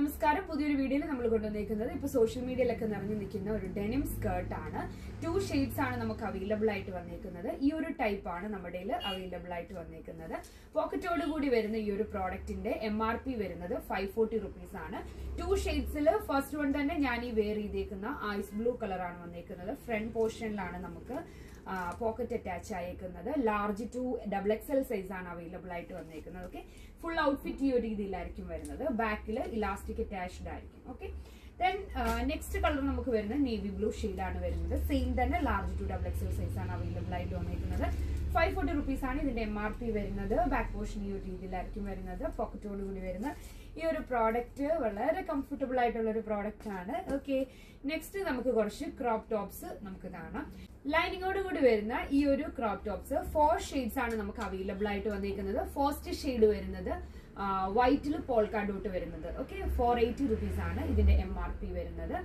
നമസ്കാരം. പുതിയൊരു വീഡിയോയിൽ നമ്മൾ കൊണ്ടുവന്നിരിക്കുന്നത് ഇപ്പൊ സോഷ്യൽ മീഡിയയിലൊക്കെ നിറഞ്ഞു നിൽക്കുന്ന ഒരു ഡെനിം സ്കേർട്ട് ആണ്. ടു ഷെയ്ഡ്സ് ആണ് നമുക്ക് അവൈലബിൾ ആയിട്ട് വന്നിരിക്കുന്നത് ഈ ഒരു ടൈപ്പ് ആണ് നമ്മുടെ അവൈലബിൾ ആയിട്ട് വന്നിരിക്കുന്നത് പോക്കറ്റോട് കൂടി വരുന്ന ഈ ഒരു പ്രോഡക്റ്റിന്റെ എം ആർ പി വരുന്നത് ഫൈവ് ഫോർട്ടി റുപ്പീസ് ആണ്. ടു ഷെയ്ഡ്സിൽ ഫസ്റ്റ് വൺ തന്നെ ഞാൻ ഈ വെയർ ചെയ്തേക്കുന്ന ഐസ് ബ്ലൂ കളറാണ് വന്നിരിക്കുന്നത് ഫ്രണ്ട് പോർഷനിലാണ് നമുക്ക് pocket attach ആയേക്കുന്നത്. Large to double X L size ആണ് അവൈലബിൾ ആയിട്ട് വന്നേക്കുന്നത്. ഓക്കെ ഫുൾ ഔട്ട്ഫിറ്റ് ഈ ഒരു രീതിയിലായിരിക്കും വരുന്നത്. ബാക്കിൽ ഇലാസ്റ്റിക് അറ്റാച്ച്ഡ് ആയിരിക്കും. ഓക്കെ ദെൻ നെക്സ്റ്റ് കളർ നമുക്ക് വരുന്നത് നേവി ബ്ലൂ ആണ് വരുന്നത്. സെയിം തന്നെ large to double X L size ആണ് അവൈലബിൾ ആയിട്ട് വന്നിരിക്കുന്നത് ഫൈവ് ഫോർട്ടി റുപ്പീസ് ആണ് ഇതിന്റെ എം ആർ പി വരുന്നത്. ബാക്ക് പോർഷൻ ഈ ഒരു രീതിയിലായിരിക്കും വരുന്നത്. പോക്കറ്റോട് കൂടി വരുന്ന ഈ ഒരു പ്രോഡക്റ്റ് വളരെ കംഫർട്ടബിൾ ആയിട്ടുള്ള ഒരു പ്രോഡക്റ്റ് ആണ്. ഓക്കെ നെക്സ്റ്റ് നമുക്ക് കുറച്ച് ക്രോപ്പ് ടോപ്സ് നമുക്ക് കാണാം. ലൈനിങ്ങോട് കൂടി വരുന്ന ഈ ഒരു ക്രോപ്പ് ടോപ്സ് ഫോർ ഷെയ്ഡ്സ് ആണ് നമുക്ക് അവൈലബിൾ ആയിട്ട് വന്നിരിക്കുന്നത് ഫസ്റ്റ് ഷെയ്ഡ് വരുന്നത് വൈറ്റിൽ പോൾക്കാ ഡോട്ട് വരുന്നത്. ഓക്കെ ഫോർ എയ്റ്റി റുപ്പീസ് ആണ് ഇതിന്റെ എം ആർ പി വരുന്നത്.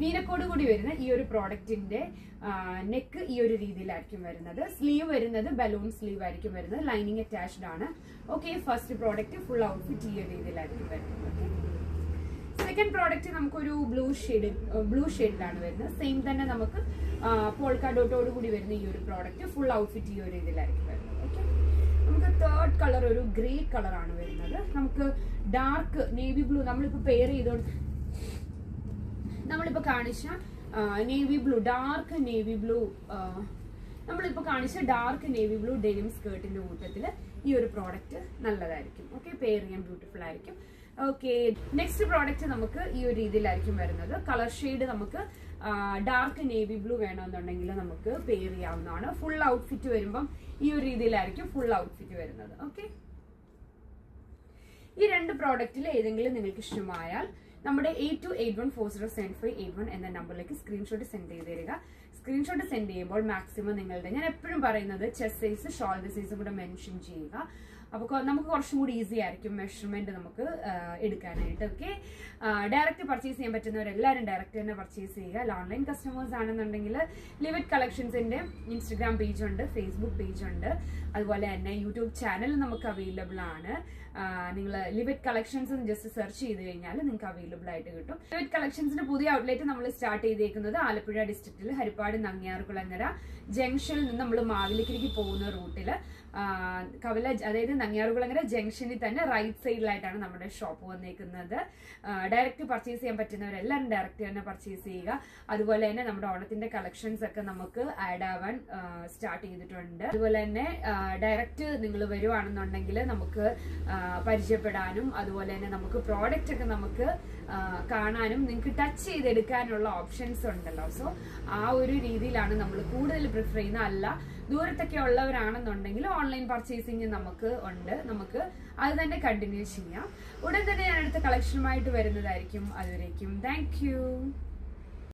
വീനക്കോട് കൂടി വരുന്ന ഈ ഒരു പ്രോഡക്റ്റിന്റെ നെക്ക് ഈ ഒരു രീതിയിലായിരിക്കും വരുന്നത്. സ്ലീവ് വരുന്നത് ബലൂൺ സ്ലീവ് ആയിരിക്കും വരുന്നത്. ലൈനിങ് അറ്റാച്ച്ഡ് ആണ്. Okay first product full outfit ഈ ഒരു രീതിയിലായിരിക്കും വരുന്നത്. ഓക്കെ സെക്കൻഡ് പ്രോഡക്റ്റ് നമുക്കൊരു ബ്ലൂ ഷെയ്ഡ് ബ്ലൂ ഷെയ്ഡിലാണ് വരുന്നത്. സെയിം തന്നെ നമുക്ക് പോൾക്കാഡോട്ടോട് കൂടി വരുന്ന ഈ ഒരു പ്രോഡക്റ്റ് ഫുൾ ഔട്ട്ഫിറ്റ് ഈ ഒരു ഇതിലായിരിക്കും വരുന്നത്. ഓക്കെ നമുക്ക് തേർഡ് കളർ ഒരു ഗ്രേ കളറാണ് വരുന്നത്. നമുക്ക് ഡാർക്ക് നേവി ബ്ലൂ നമ്മളിപ്പോൾ പെയർ ചെയ്തോണ്ട് നമ്മളിപ്പോൾ കാണിച്ച navy blue dark navy blue നമ്മളിപ്പോൾ കാണിച്ച ഡാർക്ക് നേവി ബ്ലൂ ഡെനിം സ്കേർട്ടിന്റെ കൂട്ടത്തിൽ ഈ ഒരു പ്രോഡക്റ്റ് നല്ലതായിരിക്കും. ഓക്കെ പെയർ ചെയ്യാൻ ബ്യൂട്ടിഫുൾ ആയിരിക്കും. ഓക്കെ നെക്സ്റ്റ് പ്രോഡക്റ്റ് നമുക്ക് ഈ ഒരു രീതിയിലായിരിക്കും വരുന്നത്. കളർ ഷെയ്ഡ് നമുക്ക് ഡാർക്ക് നേവി ബ്ലൂ വേണമെന്നുണ്ടെങ്കിൽ നമുക്ക് പെയർ ചെയ്യാവുന്നതാണ്. ഫുൾ ഔട്ട്ഫിറ്റ് വരുമ്പം ഈ ഒരു രീതിയിലായിരിക്കും ഫുൾ ഔട്ട്ഫിറ്റ് വരുന്നത്. ഓക്കെ ഈ രണ്ട് പ്രോഡക്റ്റിൽ ഏതെങ്കിലും നിങ്ങൾക്ക് ഇഷ്ടമായാൽ നമ്മുടെ eight two eight one four zero seven five eight one എന്ന നമ്പറിലേക്ക് സ്ക്രീൻഷോട്ട് സെൻഡ് ചെയ്ത് തരിക. സ്ക്രീൻഷോട്ട് സെൻഡ് ചെയ്യുമ്പോൾ മാക്സിമം നിങ്ങളുടെ ഞാൻ എപ്പോഴും പറയുന്നത് ചെസ്റ്റ് സൈസ് ഷോൾഡർ സൈസും കൂടെ മെൻഷൻ ചെയ്യുക. അപ്പോൾ നമുക്ക് കുറച്ചും കൂടി ഈസി ആയിരിക്കും മെഷർമെന്റ് നമുക്ക് എടുക്കാനായിട്ട്. ഓക്കെ ഡയറക്റ്റ് പർച്ചേസ് ചെയ്യാൻ പറ്റുന്നവരെല്ലാവരും ഡയറക്റ്റ് തന്നെ പർച്ചേസ് ചെയ്യുക. ഓൺലൈൻ കസ്റ്റമേഴ്സ് ആണെന്നുണ്ടെങ്കിൽ ലിവിറ്റ് കളക്ഷൻസിന്റെ ഇൻസ്റ്റഗ്രാം പേജ് ഉണ്ട് ഫേസ്ബുക്ക് പേജ് ഉണ്ട്. അതുപോലെ തന്നെ യൂട്യൂബ് ചാനൽ നമുക്ക് അവൈലബിൾ ആണ്. നിങ്ങൾ ലിവിറ്റ് കളക്ഷൻസ് ജസ്റ്റ് സെർച്ച് ചെയ്ത് കഴിഞ്ഞാൽ നിങ്ങൾക്ക് അവൈലബിൾ ആയിട്ട് കിട്ടും. ലിവിറ്റ് കളക്ഷൻസിന്റെ പുതിയ ഔട്ട്ലെറ്റ് നമ്മൾ സ്റ്റാർട്ട് ചെയ്തേക്കുന്നത് ആലപ്പുഴ ഡിസ്ട്രിക്റ്റിൽ ഹരിപ്പാട് നങ്ങിയാർകുളങ്ങര ജംഗ്ഷനിൽ നിന്ന് നമ്മൾ മാവിലിക്കിലേക്ക് പോകുന്ന റൂട്ടിൽ കവല അതായത് നങ്ങിയാറുകുളങ്ങര ജംഗ്ഷനിൽ തന്നെ റൈറ്റ് സൈഡിലായിട്ടാണ് നമ്മുടെ ഷോപ്പ് വന്നിരിക്കുന്നത് ഡയറക്റ്റ് പർച്ചേസ് ചെയ്യാൻ പറ്റുന്നവരെല്ലാം ഡയറക്റ്റ് തന്നെ പർച്ചേസ് ചെയ്യുക. അതുപോലെ തന്നെ നമ്മുടെ ഓണത്തിന്റെ കളക്ഷൻസ് ഒക്കെ നമുക്ക് ആഡ് ആവാൻ സ്റ്റാർട്ട് ചെയ്തിട്ടുണ്ട്. അതുപോലെ തന്നെ ഡയറക്റ്റ് നിങ്ങൾ വരുവാണെന്നുണ്ടെങ്കിൽ നമുക്ക് പരിചയപ്പെടാനും അതുപോലെ തന്നെ നമുക്ക് പ്രോഡക്റ്റ് ഒക്കെ നമുക്ക് കാണാനും നിങ്ങൾക്ക് ടച്ച് ചെയ്തെടുക്കാനുള്ള ഓപ്ഷൻസ് ഉണ്ടല്ലോ. സോ ആ ഒരു രീതിയിലാണ് നമ്മൾ കൂടുതൽ പ്രിഫർ ചെയ്യുന്ന അല്ല ദൂരത്തൊക്കെ ഉള്ളവരാണെന്നുണ്ടെങ്കിൽ ഓൺലൈൻ പർച്ചേസിങ് നമുക്ക് ഉണ്ട്. നമുക്ക് അത് തന്നെ കണ്ടിന്യൂ ചെയ്യാം. ഉടൻ തന്നെ ഞാൻ അടുത്ത കളക്ഷനുമായിട്ട് വരുന്നതായിരിക്കും. അതുവരേക്കും. താങ്ക്